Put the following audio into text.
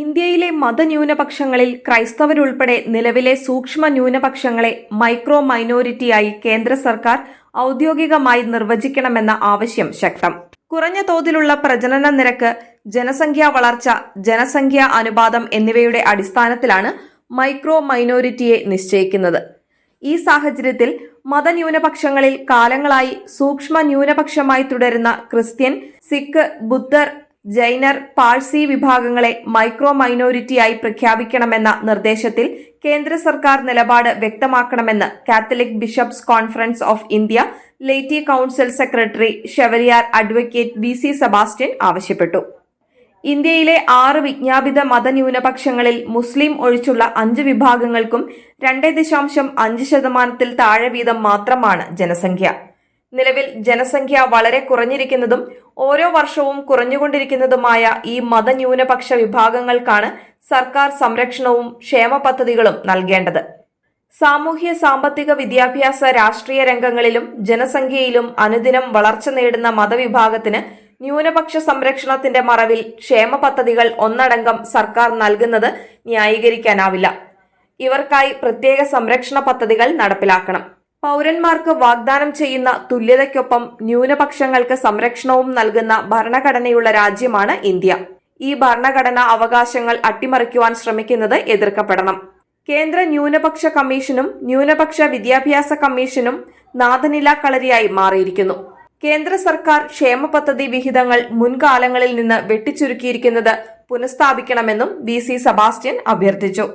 ഇന്ത്യയിലെ മതന്യൂനപക്ഷങ്ങളിൽ ക്രൈസ്തവരുൾപ്പെടെ നിലവിലെ സൂക്ഷ്മ ന്യൂനപക്ഷങ്ങളെ മൈക്രോ മൈനോറിറ്റിയായി കേന്ദ്ര സർക്കാർ ഔദ്യോഗികമായി നിർവചിക്കണമെന്ന ആവശ്യം ശക്തം. കുറഞ്ഞ തോതിലുള്ള പ്രജനന നിരക്ക് ജനസംഖ്യാ വളർച്ച ജനസംഖ്യാ അനുപാതം എന്നിവയുടെ അടിസ്ഥാനത്തിലാണ് മൈക്രോ മൈനോറിറ്റിയെ നിശ്ചയിക്കുന്നത്. ഈ സാഹചര്യത്തിൽ മതന്യൂനപക്ഷങ്ങളിൽ കാലങ്ങളായി സൂക്ഷ്മ ന്യൂനപക്ഷമായി തുടരുന്ന ക്രിസ്ത്യൻ സിഖ് ബുദ്ധർ ജൈനർ പാഴ്സി വിഭാഗങ്ങളെ മൈക്രോ മൈനോരിറ്റിയായി പ്രഖ്യാപിക്കണമെന്ന നിർദ്ദേശത്തിൽ കേന്ദ്ര സർക്കാർ നിലപാട് വ്യക്തമാക്കണമെന്ന് Catholic bishops conference of India laity council secretary chevalier advocate V C Sebastian ആവശ്യപ്പെട്ടു. ഇന്ത്യയിലെ ആറ് വിജ്ഞാപിത മതന്യൂനപക്ഷങ്ങളിൽ മുസ്ലിം ഒഴിച്ചുള്ള അഞ്ച് വിഭാഗങ്ങൾക്കും രണ്ട് ദശാംശം അഞ്ച് ശതമാനത്തിൽ താഴെ വീതം മാത്രമാണ് ജനസംഖ്യ. നിലവിൽ ജനസംഖ്യ വളരെ കുറഞ്ഞിരിക്കുന്നതും ഓരോ വർഷവും കുറഞ്ഞുകൊണ്ടിരിക്കുന്നതുമായ ഈ മതന്യൂനപക്ഷ വിഭാഗങ്ങൾക്കാണ് സർക്കാർ സംരക്ഷണവും ക്ഷേമ പദ്ധതികളും നൽകേണ്ടത്. സാമൂഹ്യ സാമ്പത്തിക വിദ്യാഭ്യാസ രാഷ്ട്രീയ രംഗങ്ങളിലും ജനസംഖ്യയിലും അനുദിനം വളർച്ച നേടുന്ന മതവിഭാഗത്തിന് ന്യൂനപക്ഷ സംരക്ഷണത്തിന്റെ മറവിൽ ക്ഷേമ പദ്ധതികൾ ഒന്നടങ്കം സർക്കാർ നൽകുന്നത് ന്യായീകരിക്കാനാവില്ല. ഇവർക്കായി പ്രത്യേക സംരക്ഷണ പദ്ധതികൾ നടപ്പിലാക്കണം. പൗരന്മാർക്ക് വാഗ്ദാനം ചെയ്യുന്ന തുല്യതയ്ക്കൊപ്പം ന്യൂനപക്ഷങ്ങൾക്ക് സംരക്ഷണവും നൽകുന്ന ഭരണഘടനയുള്ള രാജ്യമാണ് ഇന്ത്യ. ഈ ഭരണഘടനാ അവകാശങ്ങൾ അട്ടിമറിക്കുവാൻ ശ്രമിക്കുന്നത് എതിർക്കപ്പെടണം. കേന്ദ്ര ന്യൂനപക്ഷ കമ്മീഷനും ന്യൂനപക്ഷ വിദ്യാഭ്യാസ കമ്മീഷനും നാഥനില കളരിയായി മാറിയിരിക്കുന്നു. കേന്ദ്ര സർക്കാർ ക്ഷേമ പദ്ധതി വിഹിതങ്ങൾ മുൻകാലങ്ങളിൽ നിന്ന് വെട്ടിച്ചുരുക്കിയിരിക്കുന്നത് പുനഃസ്ഥാപിക്കണമെന്നും വി സി സെബാസ്റ്റ്യൻ അഭ്യർത്ഥിച്ചു.